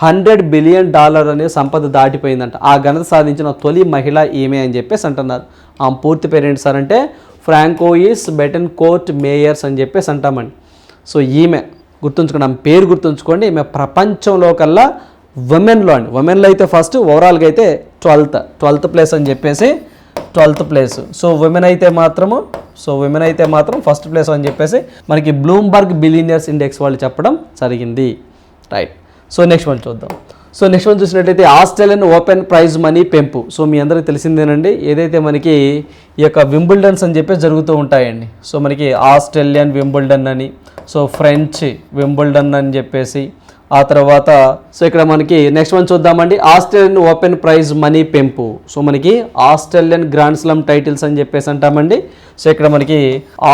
హండ్రెడ్ బిలియన్ డాలర్ అనే సంపద దాటిపోయిందంట. ఆ ఘనత సాధించిన తొలి మహిళ ఈమె అని చెప్పేసి అంటున్నారు. ఆమె పూర్తి పేరు ఏంటి సార్ అంటే ఫ్రాంకోయిస్ బెటన్ కోర్ట్ మేయర్స్ అని చెప్పేసి అంటామండి. సో ఈమె గుర్తుంచుకోండి ఆమె పేరు గుర్తుంచుకోండి. ఈమె ప్రపంచంలో కల్లా ఉమెన్లో అండి. ఉమెన్లో అయితే ఫస్ట్ ఓవరాల్గా అయితే ట్వెల్త్ ట్వెల్త్ ప్లేస్ అని చెప్పేసి ట్వెల్త్ ప్లేస్ సో ఉమెన్ అయితే మాత్రము సో ఉమెన్ అయితే మాత్రం ఫస్ట్ ప్లేస్ అని చెప్పేసి మనకి బ్లూంబర్గ్ బిలీనియర్స్ ఇండెక్స్ వాళ్ళు చెప్పడం జరిగింది. రైట్ సో నెక్స్ట్ వన్ చూద్దాం. సో నెక్స్ట్ వన్ చూసినట్టయితే ఆస్ట్రేలియన్ ఓపెన్ ప్రైజ్ మనీ పెంపు. సో మీ అందరికీ తెలిసిందేనండి ఏదైతే మనకి ఈ యొక్క వింబుల్డన్స్ అని చెప్పేసి జరుగుతూ ఉంటాయండి. సో మనకి ఆస్ట్రేలియన్ వింబుల్డన్ అని సో ఫ్రెంచ్ వింబుల్డన్ అని చెప్పేసి ఆ తర్వాత సో ఇక్కడ మనకి నెక్స్ట్ వన్ చూద్దామండి ఆస్ట్రేలియన్ ఓపెన్ ప్రైజ్ మనీ పెంపు. సో మనకి ఆస్ట్రేలియన్ గ్రాండ్ స్లమ్ టైటిల్స్ అని చెప్పేసి అంటామండి. సో ఇక్కడ మనకి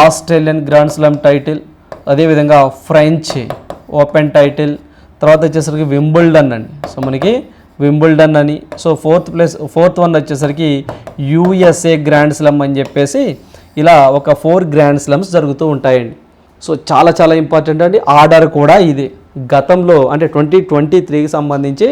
ఆస్ట్రేలియన్ గ్రాండ్ స్లమ్ టైటిల్ అదేవిధంగా ఫ్రెంచ్ ఓపెన్ టైటిల్ తర్వాత వచ్చేసరికి వింబుల్డన్ అండి. సో మనకి వింబుల్డన్ అని so fourth place fourth one వచ్చేసరికి యూఎస్ఏ గ్రాండ్ స్లమ్ అని చెప్పేసి ఇలా ఒక ఫోర్ గ్రాండ్ స్లమ్స్ జరుగుతూ ఉంటాయండి. సో చాలా చాలా ఇంపార్టెంట్ అండి. ఆర్డర్ కూడా ఇది. గతంలో అంటే ట్వంటీ ట్వంటీ త్రీకి సంబంధించి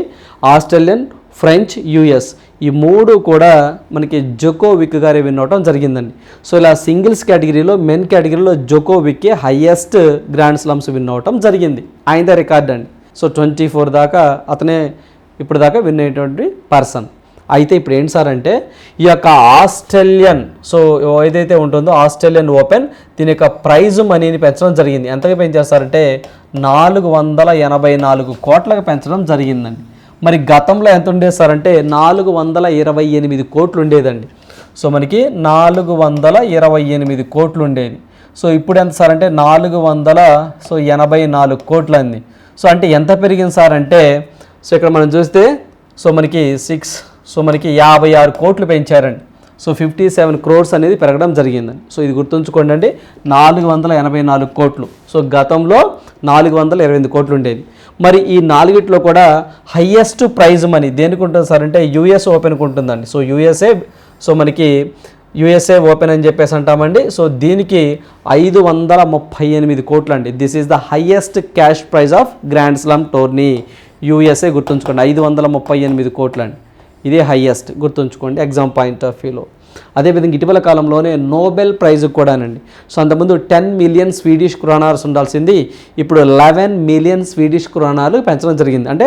ఆస్ట్రేలియన్ ఫ్రెంచ్ యుఎస్ ఈ మూడు కూడా మనకి జోకోవిక్ గారే విన్ అవడం జరిగిందండి. సో ఇలా సింగిల్స్ కేటగిరీలో మెన్ కేటగిరీలో జోకోవిక్కే హయ్యెస్ట్ గ్రాండ్ స్లమ్స్ విన్ అవటం జరిగింది. ఆయనదే రికార్డ్ అండి? సో ట్వంటీ ఫోర్ దాకా అతనే ఇప్పుడు దాకా విన్ అయినటువంటి పర్సన్. అయితే ఇప్పుడు ఏంటి సార్ అంటే ఈ యొక్క ఆస్ట్రేలియన్ సో ఏదైతే ఉంటుందో ఆస్ట్రేలియన్ ఓపెన్ దీని యొక్క ప్రైజ్ మనీని పెంచడం జరిగింది. ఎంతగా పెంచేస్తారంటే నాలుగు వందల ఎనభై నాలుగు కోట్లకు పెంచడం జరిగిందండి. మరి గతంలో ఎంత ఉండేది సార్ అంటే నాలుగు వందల ఇరవై ఎనిమిది కోట్లు ఉండేదండి. సో మనకి నాలుగు వందల ఇరవై ఎనిమిది కోట్లు ఉండేది. సో ఇప్పుడు ఎంత సార్ అంటే నాలుగు వందల సో ఎనభై నాలుగు కోట్లు అంది సో అంటే ఎంత పెరిగింది సార్ అంటే సో ఇక్కడ మనం చూస్తే సో మనకి సిక్స్ సో మనకి యాభై ఆరు కోట్లు పెంచారండి. సో ఫిఫ్టీ సెవెన్ క్రోర్స్ అనేది పెరగడం జరిగిందండి సో ఇది గుర్తుంచుకోండి అండి నాలుగు వందల ఎనభై నాలుగు కోట్లు. సో గతంలో నాలుగు వందల ఇరవై ఎనిమిది కోట్లు ఉండేది. మరి ఈ నాలుగిట్లో కూడా హయ్యెస్ట్ ప్రైజ్ మనీ దేనికి ఉంటుంది సార్ అంటే యూఎస్ ఓపెన్కి ఉంటుందండి. సో యూఎస్ఏ సో మనకి యుఎస్ఏ ఓపెన్ అని చెప్పేసి అంటామండి. సో దీనికి ఐదు వందల ముప్పై ఎనిమిది కోట్లు అండి this is the highest cash prize of grand slam tourney USA గుర్తుంచుకోండి ఐదు వందల ముప్పై ఎనిమిది కోట్లు అండి ఇదే హయ్యెస్ట్ గుర్తుంచుకోండి ఎగ్జామ్ పాయింట్ ఆఫ్ వ్యూలో అదేవిధంగా ఇటీవల కాలంలోనే నోబెల్ ప్రైజ్ కూడానండి. సో అంతకుముందు టెన్ మిలియన్ స్వీడిష్ క్రోనార్స్ ఉండాల్సింది. ఇప్పుడు లెవెన్ మిలియన్ స్వీడిష్ క్రోనాలు పెంచడం జరిగింది. అంటే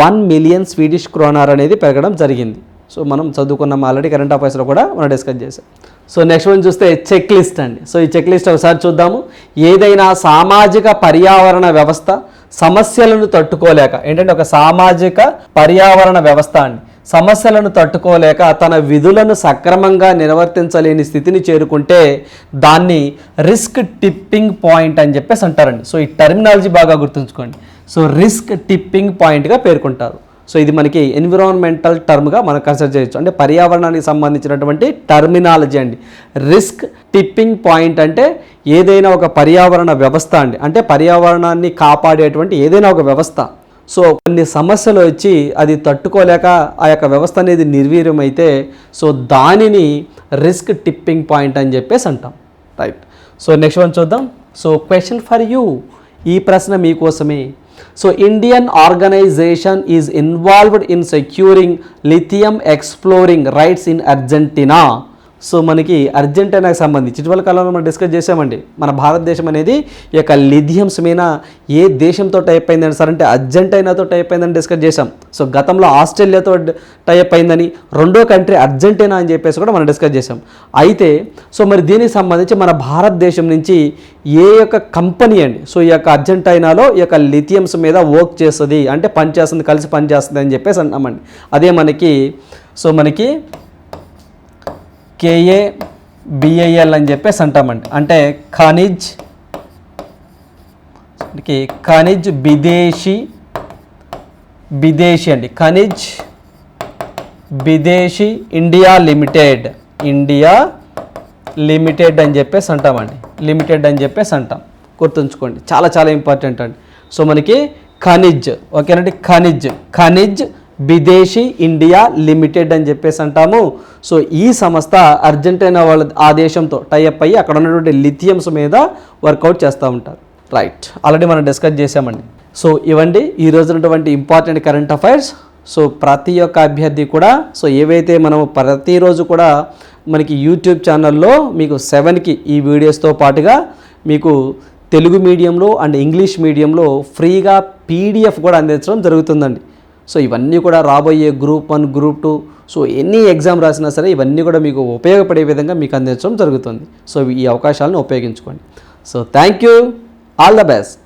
వన్ మిలియన్ స్వీడిష్ క్రోనార్ అనేది పెరగడం జరిగింది. సో మనం చదువుకున్నాం ఆల్రెడీ కరెంట్ అఫైర్స్లో కూడా మనం డిస్కస్ చేసాం సో నెక్స్ట్ వన్ చూస్తే చెక్ లిస్ట్ అండి. సో ఈ చెక్ లిస్ట్ ఒకసారి చూద్దాము. ఏదైనా సామాజిక పర్యావరణ వ్యవస్థ సమస్యలను తట్టుకోలేక ఏంటంటే ఒక సామాజిక పర్యావరణ వ్యవస్థ అండి. సమస్యలను తట్టుకోలేక తన విధులను సక్రమంగా నిర్వర్తించలేని స్థితిని చేరుకుంటే దాన్ని రిస్క్ టిప్పింగ్ పాయింట్ అని చెప్పేసి అంటారండి. సో ఈ టర్మినాలజీ బాగా గుర్తుంచుకోండి. సో రిస్క్ టిప్పింగ్ పాయింట్గా పేర్కొంటారు. సో ఇది మనకి ఎన్విరాన్మెంటల్ టర్మ్గా మనం కన్సిడర్ చేయొచ్చు. అంటే పర్యావరణానికి సంబంధించినటువంటి టర్మినాలజీ అండి. రిస్క్ టిప్పింగ్ పాయింట్ అంటే ఏదైనా ఒక పర్యావరణ వ్యవస్థ అండి. అంటే పర్యావరణాన్ని కాపాడేటువంటి ఏదైనా ఒక వ్యవస్థ. సో కొన్ని సమస్యలు వచ్చి అది తట్టుకోలేక ఆ యొక్క వ్యవస్థ అనేది నిర్వీర్యమైతే సో దానిని రిస్క్ టిప్పింగ్ పాయింట్ అని చెప్పేసి అంటాం. రైట్ సో నెక్స్ట్ వన్ చూద్దాం. సో క్వశ్చన్ ఫర్ యూ ఈ ప్రశ్న మీకోసమే So Indian organization is involved in securing lithium exploring rights in Argentina. So మనకి అర్జెంటీనాకు సంబంధించి ఇటీవల కాలంలో మనం డిస్కస్ చేసామండి మన భారతదేశం అనేది ఈ యొక్క లిథియమ్స్ మీద ఏ దేశంతో టైప్ అయిందని సార్ అంటే అర్జెంటీనాతో టైప్ అయిందని డిస్కస్ చేసాం సో గతంలో ఆస్ట్రేలియాతో టైప్ అయిందని రెండో కంట్రీ అర్జెంటీనా అని చెప్పేసి కూడా మనం డిస్కస్ చేసాం అయితే సో మరి దీనికి సంబంధించి మన భారతదేశం నుంచి ఏ యొక్క కంపెనీ అండి సో ఈ యొక్క అర్జెంటీనాలో ఈ యొక్క లిథియమ్స్ మీద వర్క్ చేస్తుంది అంటే పనిచేస్తుంది కలిసి పనిచేస్తుంది అని చెప్పేసి అంటున్నామండి అదే మనకి సో మనకి కేఏ బిఐఎల్ అని చెప్పేసి అంటామండి. అంటే ఖనిజ్ ఖనిజ్ విదేశీ విదేశీ అండి. ఖనిజ్ విదేశీ ఇండియా లిమిటెడ్ ఇండియా లిమిటెడ్ అని చెప్పేసి అంటామండి. లిమిటెడ్ అని చెప్పేసి అంటాం. గుర్తుంచుకోండి. చాలా చాలా ఇంపార్టెంట్ అండి. సో మనకి ఖనిజ్ ఓకేనండి? ఖనిజ్ ఖనిజ్ విదేశీ ఇండియా లిమిటెడ్ అని చెప్పేసి అంటాము. సో ఈ సంస్థ అర్జెంటీనా వాళ్ళ ఆ దేశంతో టైఅప్ అయ్యి అక్కడ ఉన్నటువంటి లిథియమ్స్ మీద వర్కౌట్ చేస్తూ ఉంటారు. రైట్ ఆల్రెడీ మనం డిస్కస్ చేసామండి సో ఇవండి ఈ రోజునటువంటి ఇంపార్టెంట్ కరెంట్ అఫైర్స్ సో ప్రతి ఒక్క అభ్యర్థి కూడా సో ఏవైతే మనం ప్రతిరోజు కూడా మనకి యూట్యూబ్ ఛానల్లో మీకు సెవెన్కి ఈ వీడియోస్తో పాటుగా మీకు తెలుగు మీడియంలో అండ్ ఇంగ్లీష్ మీడియంలో ఫ్రీగా పీడిఎఫ్ కూడా అందించడం జరుగుతుందండి. సో ఇవన్నీ కూడా రాబోయే group one group two so ఎన్ని ఎగ్జామ్ రాసినా సరే ఇవన్నీ కూడా మీకు ఉపయోగపడే విధంగా మీకు అందించడం జరుగుతుంది. సో ఈ అవకాశాలను ఉపయోగించుకోండి. So thank you. All the best.